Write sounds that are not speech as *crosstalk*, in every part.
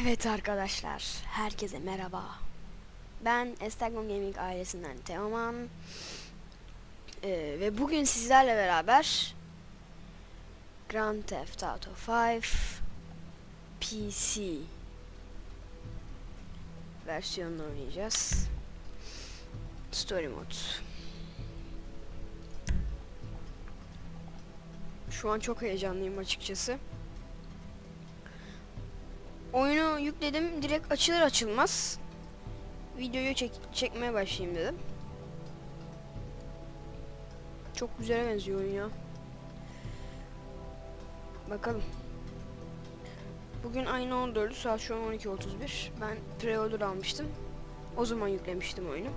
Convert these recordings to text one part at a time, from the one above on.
Evet arkadaşlar, herkese merhaba. Ben Estagon Gaming ailesinden Teoman. Ee, ve bugün sizlerle beraber Grand Theft Auto 5 PC versiyonunu oynayacağız. Story Mode. Şu an çok heyecanlıyım açıkçası. Oyunu yükledim. Direkt açılır açılmaz videoyu çek çekmeye başlayayım dedim. Çok güzel benziyor oyun ya. Bakalım. Bugün ayın 14'ü saat şu an 12.31. Ben pre-order almıştım. O zaman yüklemiştim oyunu.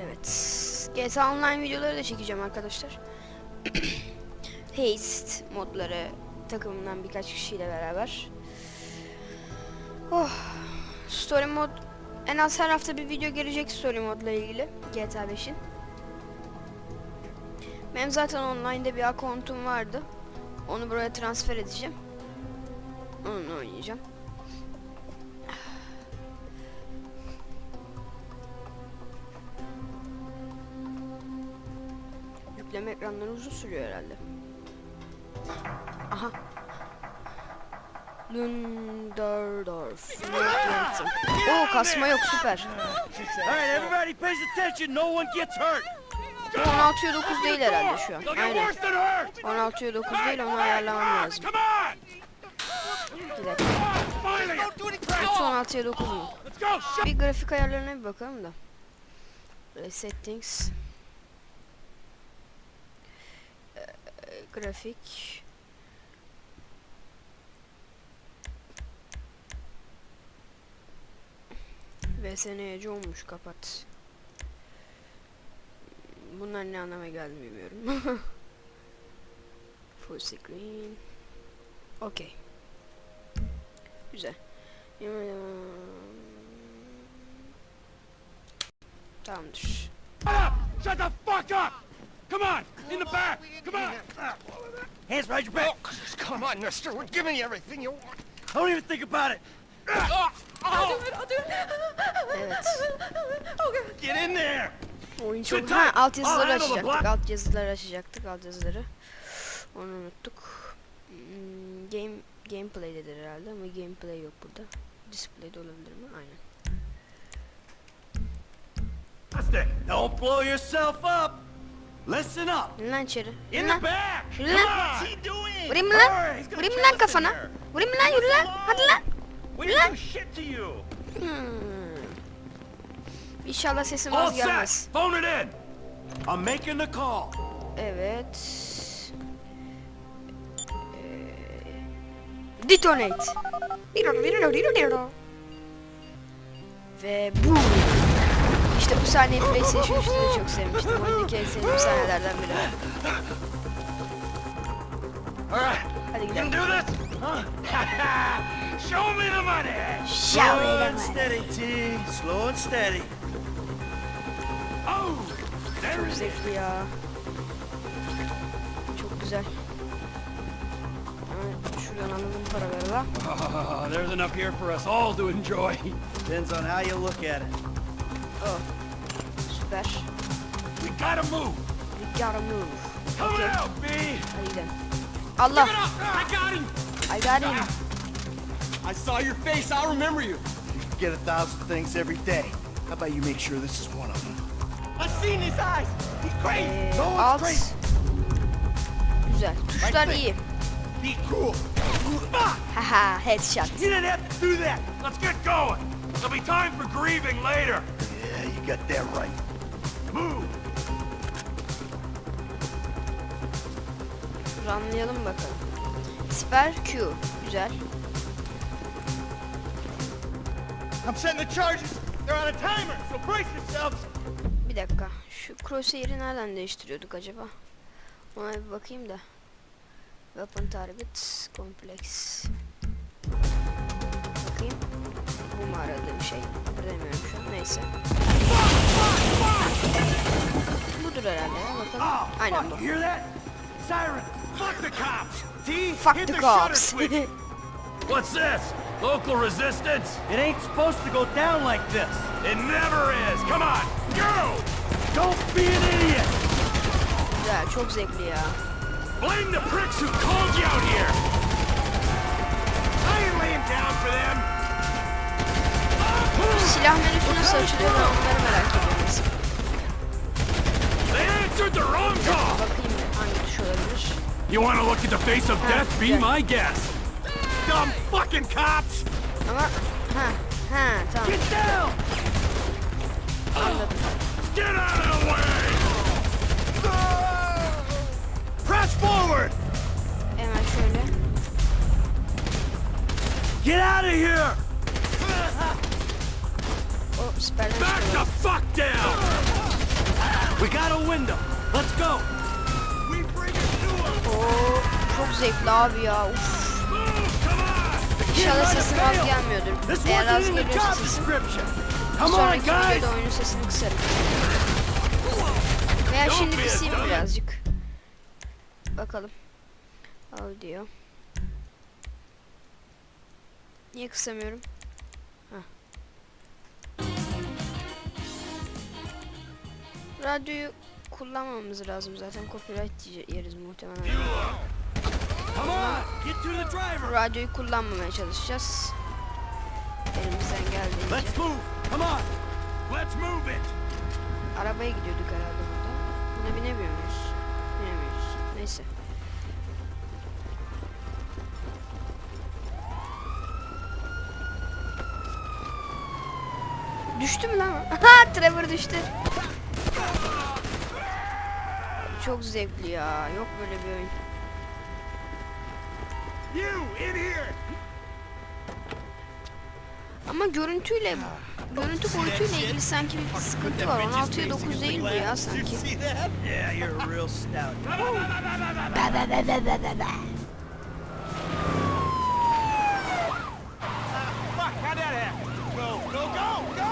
Evet. GTA Online videoları da çekeceğim arkadaşlar. *clears throat* Haste modları takımından birkaç kişiyle beraber. Oh. Story mod en az her hafta bir video gelecek story modla ilgili GTA 5'in. Benim zaten online'da bir akontum vardı. Onu buraya transfer edeceğim. Onunla oynayacağım. Yükleme ekranları uzun sürüyor herhalde. Lunderdorf. Oo kasma yok süper. Alright, everybody pays attention. No one gets hurt. 16'ya 9 değil herhalde şu an. Aynen. worse than hurt. 16'ya 9 değil onu ayarlamam lazım. Bir dakika. Finally. Yoksa 16'ya 9 mu? Let's go. Shut. Bir grafik ayarlarına bir bakalım da. Settings. Ee, grafik. VSN'ci olmuş kapat. Bunlar ne anlama geldi bilmiyorum. *laughs* Full screen. Okey. Güzel. Tamamdır. Shut up. Shut the fuck up. Come on. In the back. Come on. Hands behind your back. Come on, mister. We're giving you everything you want. Don't even think about it. Evet. Get in there. Oyun çok... Ha, alt yazıları I'll açacaktık. Alt yazıları açacaktık. Alt yazıları. Onu unuttuk. Hmm, game gameplay'dedir herhalde ama gameplay yok burada. Display'de olabilir mi? Aynen. Don't blow yourself up. Listen up. Lan içeri. In the back. Yürü lan. Vurayım mı lan? Vurayım lan kafana? Vurayım mı lan? Yürü lan. Hadi lan. We Lan. do shit to you. Hmm. İnşallah sesim All az gelmez. set. Phone it in. I'm making the call. Evet. Ee, Detonate. Ve bu. İşte bu sahneyi PlayStation 3'te de çok sevmiştim. Oyundaki en sevdiğim sahnelerden biri. All right. Hadi You can gidelim. do this? *laughs* Show me the money. Show me the money. steady, T. Slow and steady. Oh, there it is. zevkli ya. Çok güzel. Evet, şuradan alalım paraları da. Oh, there's enough here for us all to enjoy. Depends on how you look at it. Oh. Süper. We gotta move. We gotta move. Come Okay. out, B. Hadi gidelim. Allah. I got him. I got him. I saw your face. I remember you. You get a thousand things every day. How about you make sure this is one of them? I've seen his eyes. He's crazy. Ee, No one's alt. crazy. Güzel. Tuşlar iyi. Be cool. Haha headshot. You didn't have to do that. Let's get going. There'll be time for grieving later. Yeah, you got that right. Move. Anlayalım bakalım. Siper Q. Güzel. I'm setting the charges. They're on a timer, so brace yourselves. Bir dakika. Şu crosshair'i nereden değiştiriyorduk acaba? Ona bir bakayım da. Weapon target complex. Bakayım. Bu mu aradığım şey? Bilemiyorum şu an. Neyse. Budur herhalde ya. Bakalım. Aynen bu. You hear that? siren. Fuck the cops. T, Fuck hit the the, cops. *laughs* What's this? Local resistance? It ain't supposed to go down like this. It never is. Come on, go! Don't be an idiot. Güzel, çok zevkli ya. Blame the pricks who called you out here. I ain't laying down for them. Silah menüsü nasıl açılıyor ben onları merak ediyorum. They answered the wrong call. Bakayım olabilir. You want to look at the face of death? Be my guest. Dumb fucking cops. Ama ha ha Get down. Get out of the way! Press forward. Hemen şöyle. Get out of here. *laughs* O siperden Back the fuck down! *laughs* We got a window. Let's go. Oo çok zevkli abi ya. Uf. İnşallah sesim az gelmiyordur. Eğer az geliyorsa sesim on, sonraki videoda oyunun sesini kısarım. Veya şimdi kısayım birazcık. Bakalım. Audio. Niye kısamıyorum? Radyoyu kullanmamamız lazım zaten copyright yeriz muhtemelen. Radyoyu kullanmamaya çalışacağız. Elimizden geldiğince. Let's move. Come on. Let's move it! Arabaya gidiyorduk herhalde burada. Buna binemiyor muyuz? Binemiyoruz. Neyse. Düştü mü lan? o? Ha, *laughs* Trevor düştü. Çok zevkli ya. Yok böyle bir oyun. You in here. Ama görüntüyle görüntü boyutuyla ilgili sanki bir sıkıntı var. 16'ya 9 değil bu ya sanki. See that? Yeah, you're a real stout. Ba ba ba ba ba ba ba. Fuck, how'd that happen? Go, go, go, go!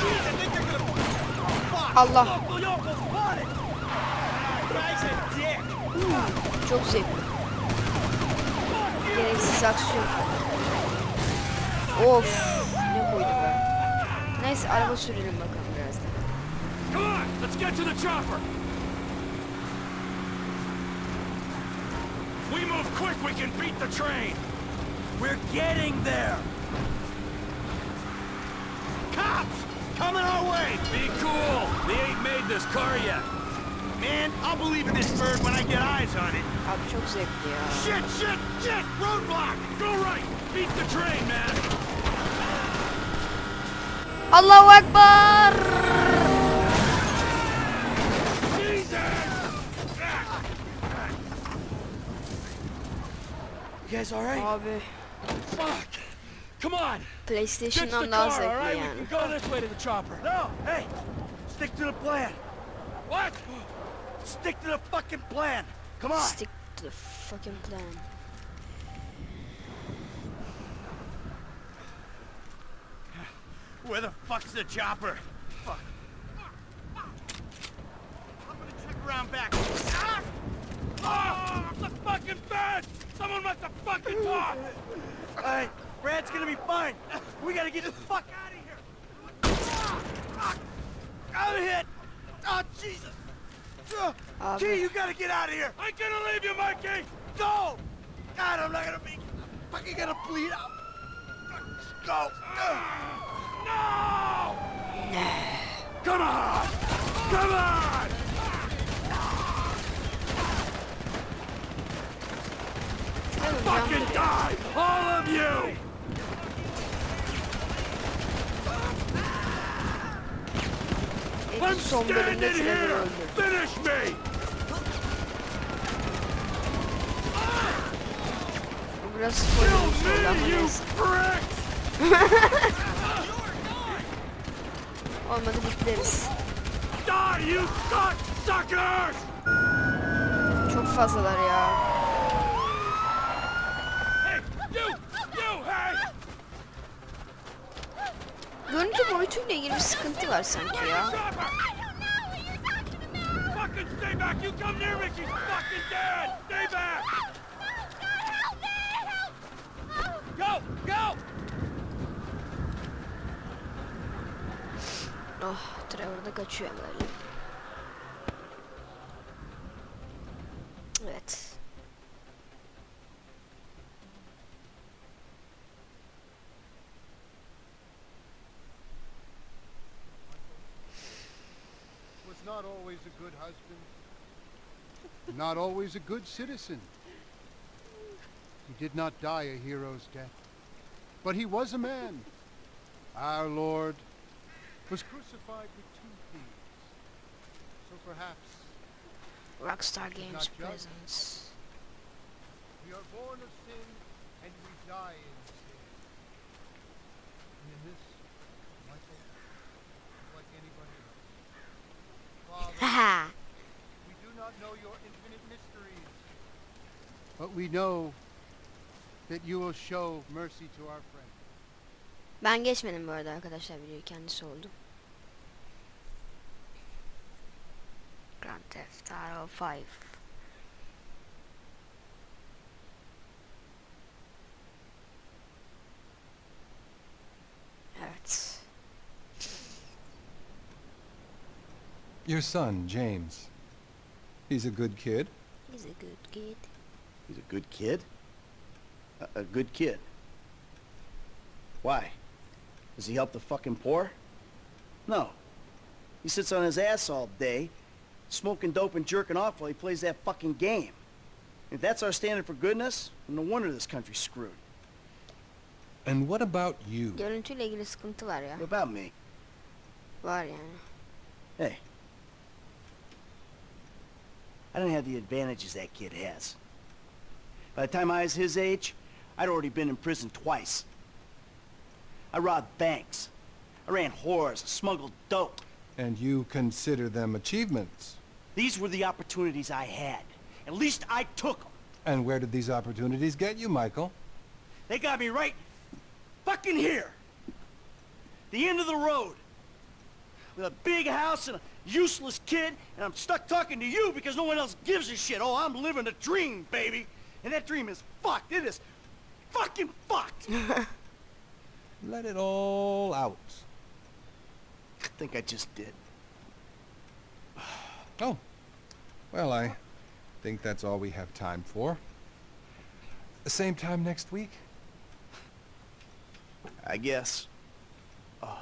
Jeez, I think they're gonna... Fuck! Allah. Local yokels spotted! Ah, guy's a dick! Çok zevkli. Gereksiz aksiyon. Of. Ne koydu be. Neyse araba sürelim bakalım biraz da. Come on! Let's get to the chopper! We move quick, we can beat the train! We're getting there! Cops! Coming our way! Be cool! They ain't made this car yet! Man, I'll believe in this bird when I get eyes on it. Abi çok zevkli ya. Shit, shit, shit! Roadblock! Go right! Beat the train, man! Allahu Ekber. You guys alright? Abi Fuck! Come on! Ditch the PlayStation'dan daha car. We can go this way to the chopper. No, hey! Stick to the plan. What? Stick to the fucking plan. Come on. Stick to the fucking plan. Where the fuck's the chopper? Fuck. I'm gonna check around back. Ah! Oh, the fucking bed! Someone must have fucking talked! Alright, Brad's gonna be fine. We gotta get the fuck out of here. Ah! I'm hit. Oh, Jesus. Uh, Abi. Gee, you gotta get out of here. I'm gonna leave you, Mikey! Go! God, I'm not gonna be fucking gonna bleed out. Go. No! Come on! Come on! Fucking die! All of you! I'm son bölümde standing Trevor here! öldü. Finish me! Bu biraz spoiler Kill oldu ama me, you neyse. pricks! *laughs* Olmadı bitleriz. Die, you cocksuckers! Çok fazlalar ya. Hey, you! You, hey! Görüntü boyutuyla ilgili bir sıkıntı var sanki ya. Oh, Trevor da kaçıyor böyle. Not always a good citizen. He did not die a hero's death, but he was a man. Our Lord was crucified with two thieves. So perhaps Rockstar Games presents. we are born of sin and we die in sin. And in this, Michael, is like anybody else. Father, Haha. We do not know your infinite mysteries. But we know that you will show mercy to our friend. ben geçmedim bu arada arkadaşlar videoyu kendisi oldu. Grand Theft Auto 5. Evet. Your son, James. He's a good kid. He's a good kid. He's a good kid? A, a good kid. Why? Does he help the fucking poor? No. He sits on his ass all day, smoking dope and jerking off while he plays that fucking game. If that's our standard for goodness, no wonder this country's screwed. And what about you? Görüntüyle ilgili sıkıntı var ya. What about me? Var yani. Hey. I don't have the advantages that kid has. By the time I was his age, I'd already been in prison twice. I robbed banks. I ran whores, smuggled dope. And you consider them achievements. These were the opportunities I had. At least I took them. And where did these opportunities get you, Michael? They got me right fucking here. The end of the road. With a big house and a useless kid, and I'm stuck talking to you because no one else gives a shit. Oh, I'm living a dream, baby. And that dream is fucked. It is fucking fucked. *laughs* Let it all out. I think I just did. *sighs* Oh. Well, I think that's all we have time for. The same time next week? I guess. Oh.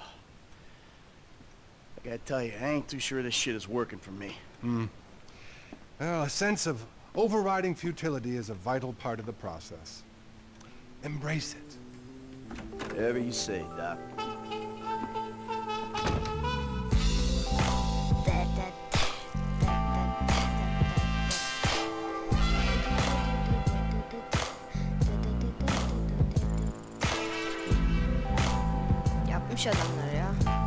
I gotta tell you, I ain't too sure this shit is working for me. Hmm. Well, a sense of overriding futility is a vital part of the process. Embrace it. Whatever you say, Doc. Yapmış adamlar ya.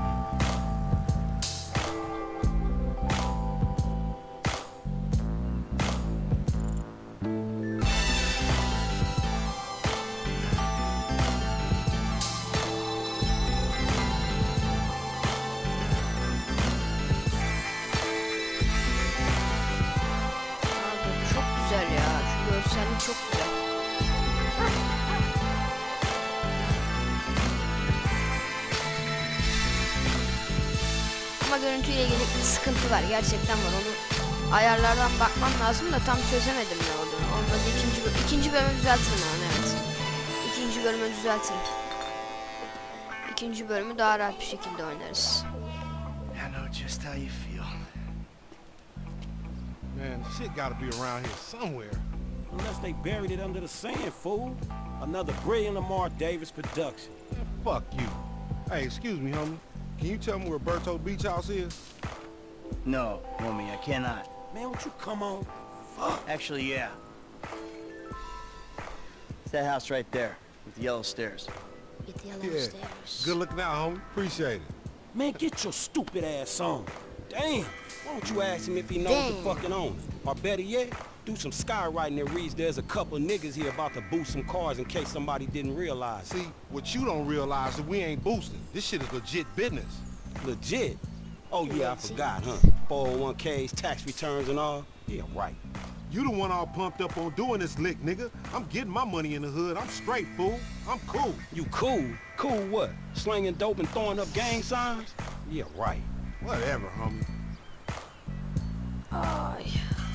Gerçekten var. Onu ayarlardan bakmam lazım da tam çözemedim ne olduğunu. Olmadı ikinci, bö- ikinci bölümü düzeltirim yani evet. İkinci bölümü düzeltirim. İkinci bölümü daha rahat bir şekilde oynarız. I know just how you feel. Man, shit gotta be around here somewhere. Unless they buried it under the sand, fool. Another brilliant Lamar Davis production. Fuck you. Hey, excuse me, homie. Can you tell me where Berto Beach House is? No, homie, I cannot. Man, won't you come on? Fuck. Actually, yeah. It's that house right there, with the yellow stairs. With the yellow Yeah. stairs. Good looking out, homie. Appreciate it. Man, get your stupid ass on. Damn. Why don't you ask him if he knows Damn. the fucking owner? Or better yet, do some skywriting that reads there's a couple niggas here about to boost some cars in case somebody didn't realize. See, what you don't realize is we ain't boosting. This shit is legit business. Legit. Oh yeah, I forgot, huh? 401ks, tax returns and all. Yeah, right. You the one all pumped up on doing this lick, nigga. I'm getting my money in the hood. I'm straight, fool. I'm cool. You cool? Cool what? Slinging dope and throwing up gang signs? Yeah, right. Whatever, homie. Ay.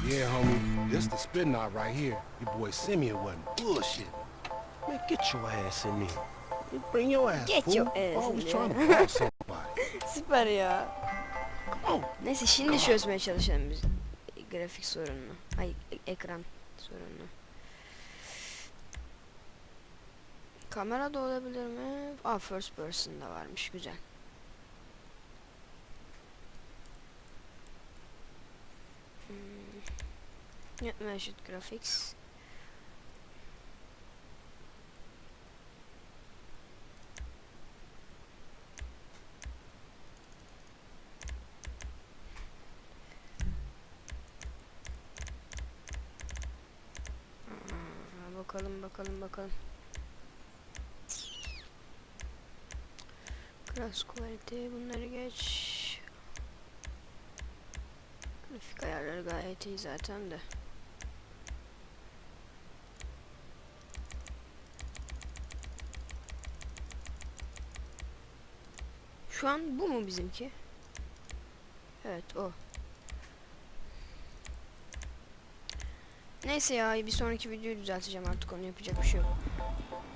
Yeah, Yeah, homie. This the spin knot right here. Your boy Simeon wasn't bullshit. Man, get your ass in there. Bring your ass, Get fool. your ass Always in trying to *laughs* there. fuck somebody. Süper ya. Neyse şimdi çözmeye çalışalım biz grafik sorununu. Ay ekran sorununu. Kamera da olabilir mi? Aa first person da varmış güzel. Hmm. Net measured graphics. Aa, bakalım bakalım. Grass quality bunları geç. Grafik ayarları gayet iyi zaten de. Şu an bu mu bizimki? Evet o. Neyse ya bir sonraki videoyu düzelteceğim artık onu yapacak bir şey yok.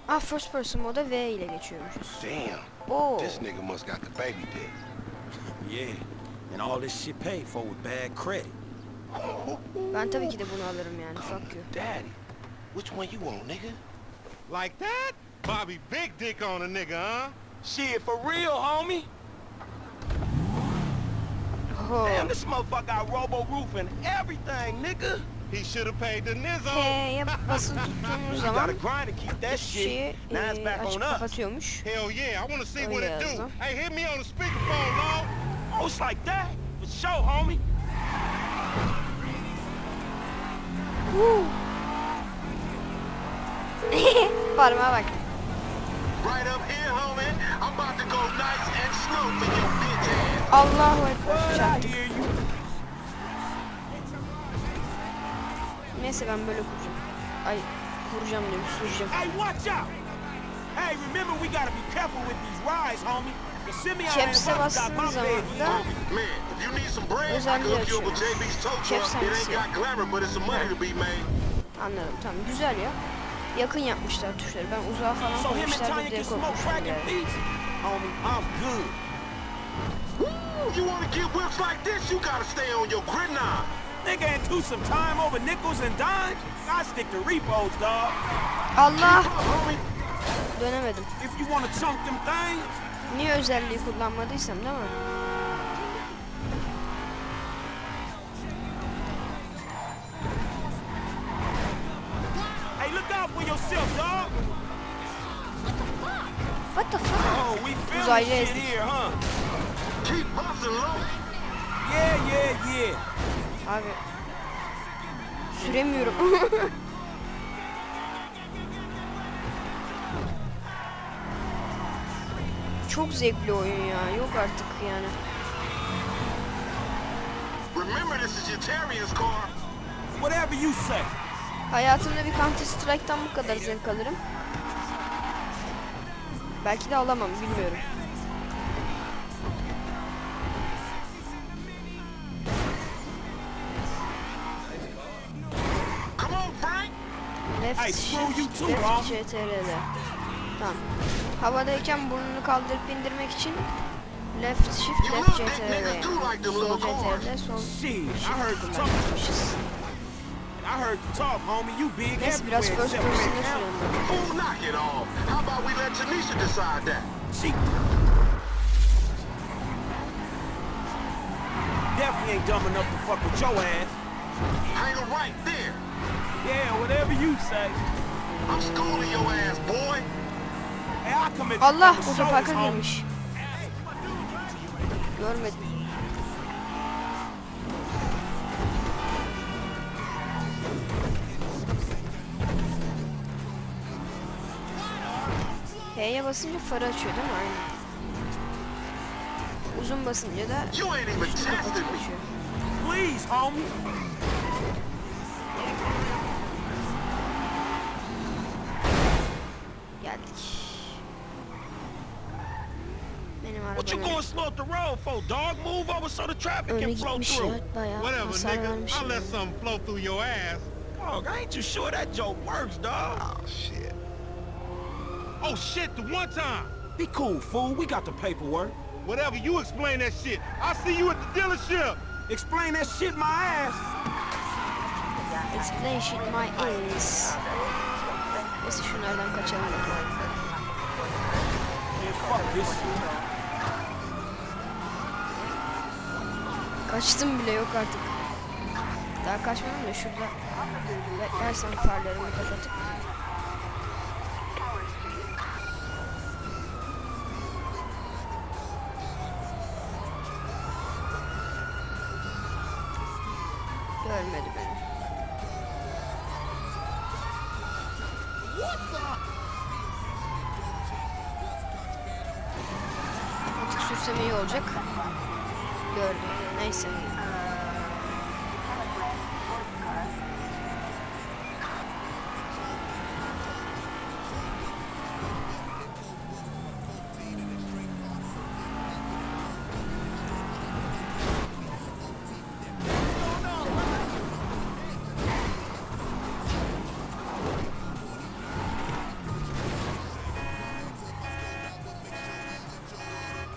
Ah first person moda V ile geçiyormuşuz. Damn. Oo. This nigga must got the baby dick. *laughs* Yeah. And all this shit paid for with bad credit. Ben tabii ki de bunu alırım yani fuck you. Daddy. Which one you want, nigga? Like that? Bobby big dick on a nigga, huh? Shit, for real, homie? Oho. Damn, this motherfucker got robo roof and everything, nigga. He should have paid the nizzo. H'ye basılı tuttuğumuz zaman eee, back açıp kapatıyormuş. Hell yeah, I want to see what it do. Hey, hit me on the speakerphone, Lord. Oh, it's like that? For sure, homie. *laughs* Parmağa bak. Right up here, homie. I'm about to go nice and slow for your bitch ass. Allahu Ekber. Çarptık. Neyse ben böyle kuracağım. Ay kuracağım diyorum süreceğim. Hey, watch out! Hey, remember we gotta be careful with these rides, homie. Chaps'e bastığınız zaman da Man, if you need some bread, I can Özelliği açıyor. JB's tow Chef truck. It ain't servisi. got glamour, but it's some money to be made. anladım tamam güzel ya. Yakın yapmışlar tuşları. Ben uzağa falan Tanya diye korkmuştum yani. peace? Homie, I'm good. Woo! You want to get whips like this, you gotta stay on your gridiron. Nigga ain't do some time over nickels and dimes? I stick to repos, dog. Allah! Dönemedim. If you wanna chunk them things, Niye özelliği kullanmadıysam değil mi? hey, look out for yourself, dog. What the fuck? Oh, we Uzaylı ezdik. here, huh? keep busting low. Süremiyorum. *laughs* Çok zevkli oyun ya. Yok artık yani. Remember, this is your Terrier's car. Whatever you say. Hayatımda bir Counter Strike'tan bu kadar zevk alırım. Belki de alamam bilmiyorum. Homie. CTRL. Tamam. Havadayken burnunu kaldırıp indirmek için left shift left big CTRL. Sol. CTRL sol shift. I heard you talk, homie. You big everywhere first except now. sürelim. Oh, knock it off. How about we let Tanisha decide that? She definitely ain't dumb enough to fuck with your ass. Hang right there. Yeah, whatever you say. I'm schooling your ass, boy. Allah otoparka girmiş. Görmedim. H'ye basınca farı açıyor değil mi? Aynen. Uzun basınca da üstüne açıyor. Please, homie. What you going slow up the road for, dog? Move over so the traffic önü can flow through. Whatever, hasar nigga. I'll let something flow through your ass. Dog, I ain't too sure that joke works, dog. Oh, shit. Oh, shit, the one time. Be cool, fool. We got the paperwork. Whatever, you explain that shit. I'll see you at the dealership. Explain that shit my ass. Explain shit my ass. Neyse şunlardan kaçalım. Man, fuck this shit. Kaçtım bile yok artık. Daha kaçmadım da şurada beklersem farlarımı kapatıp Görmedi beni. Artık sürsem iyi olacak. Gördüm. Neyse.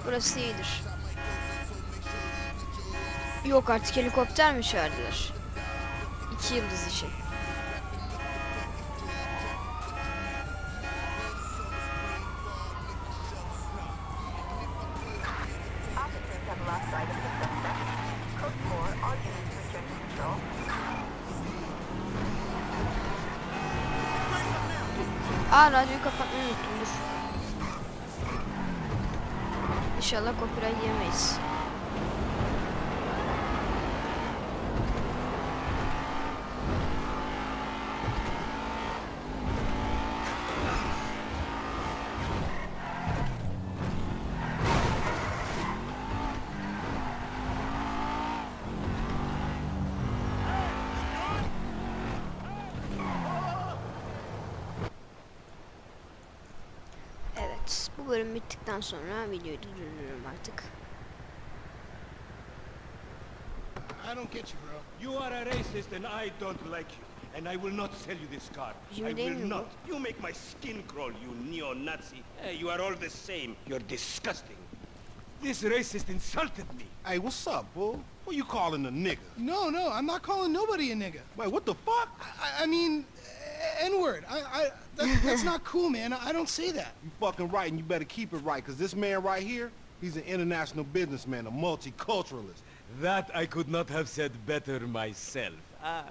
Burası iyidir. Yok artık helikopter mi çağırdılar? İki yıldız için. Officers have lost sight of the suspect. Code 4, all units return to control. Aa radyoyu kapatmayı unuttum dur. İnşallah copyright yemeyiz. Sonra videoyu durdururum artık. I don't get you, bro. You are a racist and I don't like you. And I will not sell you this car. Jimmy I will not. You make my skin crawl, you neo-Nazi. Hey, you are all the same. You're disgusting. This racist insulted me. Hey, what's up, bull? Who you calling a nigga? No, no, I'm not calling nobody a nigga. Wait, what the fuck? I, I mean, N-word. I, I, that, that's not cool, man. I, I don't say that. You fucking right, and you better keep it right, because this man right here, he's an international businessman, a multiculturalist. That I could not have said better myself. Ah,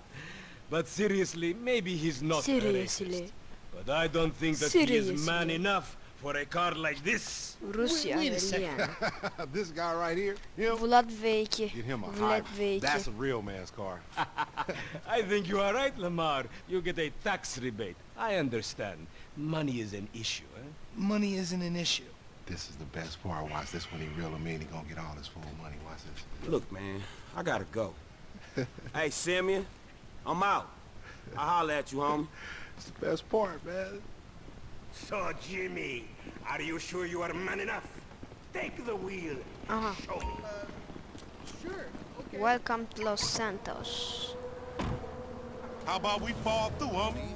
but seriously, maybe he's not a Seriously. racist. But I don't think that he is man enough for a car like this. Rusya wait a belli second. yani. *laughs* this guy right here, him, Vlad V2. get him a Vlad hybrid. V2. That's a real man's car. *laughs* *laughs* I think you are right, Lamar. You get a tax rebate. I understand. Money is an issue, eh? Money isn't an issue. This is the best part. Watch this when he reel him in. He gonna get all his full money. Watch this. Look, man, I gotta go. hey, Simeon, I'm out. I'll holler at you, homie. It's the best part, man. So, Jimmy, are you sure you are man enough? Take the wheel. Aha. Uh-huh. Show me. Sure. Okay. Welcome to Los Santos. How about we fall through, homie?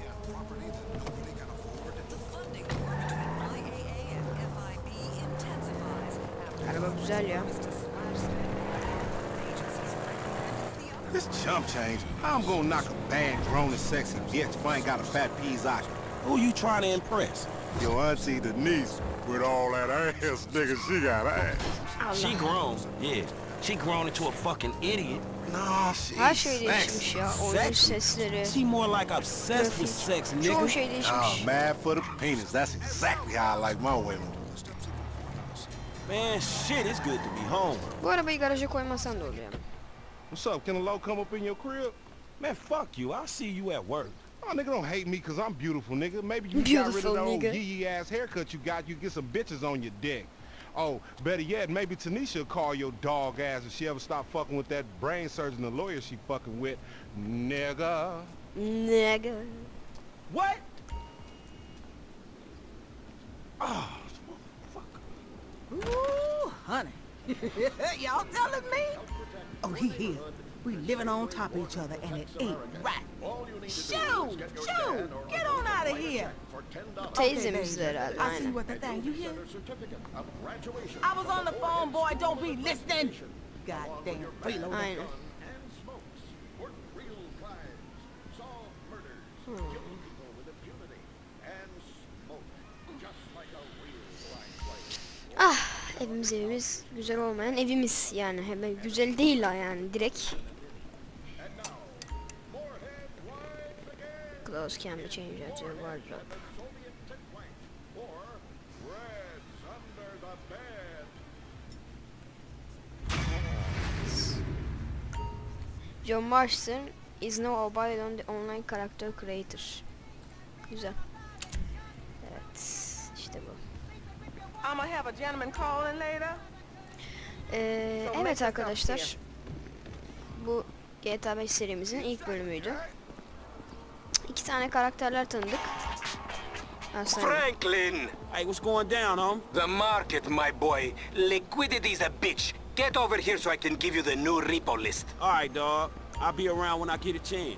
Araba güzel ya. This chump change. I'm gonna knock a bad, grown and sexy bitch if I ain't got a fat peas eye. Who you trying to impress? Your auntie Denise, with all that ass, nigga, she got ass. She Allah. grown, yeah. She grown into a fucking idiot. Nah, she's Her şey sexy. değişmiş ya. Oyun Sexy. sesleri. She more like obsessed with sex, Çoğu nigga. şey Oh, mad for the penis. That's exactly how I like my women. Man, shit, it's good to be home. Bu arabayı garaja koymasan da oluyor. What's up? Can a low come up in your crib? Man, fuck you. I'll see you at work. Oh, nigga, don't hate me because I'm beautiful, nigga. Maybe you got rid Beautiful, of that old yee ass haircut you got. You get some bitches on your dick. Oh, better yet, maybe Tanisha will call your dog ass if she ever stop fucking with that brain surgeon, the lawyer she fucking with. Nigga. Nigga. What? Ah, oh, fuck. Ooh, honey. *laughs* Y'all telling me? Oh, he here. We living on top of each other, and it ain't right. Shoo! Shoo! Get on out of here! Teyzemizdi herhalde I see what you at the thing. You hear? I was on the phone, boy. Don't be listening. Goddamn freeloader. Aynen. Ah evimiz evimiz güzel olmayan evimiz yani hemen güzel değil ha yani direkt. Close can be changed out to a wardrobe. John Marston is now available on the online character creator. Güzel. Evet işte bu. I'ma have a gentleman calling later. Ee, evet arkadaşlar. Bu GTA 5 serimizin ilk bölümüydü. İki tane karakterler tanıdık. Aslında Franklin! Hey, what's going down, home? The market, my boy. Liquidity's a bitch. Get over here so I can give you the new repo list. All right, dog. I'll be around when I get a chance.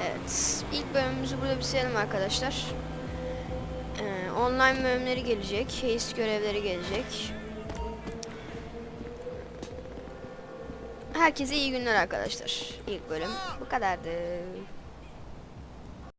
Evet. ilk bölümümüzü burada bitirelim arkadaşlar. Ee, online bölümleri gelecek. Haste görevleri gelecek. Herkese iyi günler arkadaşlar. İlk bölüm bu kadardı.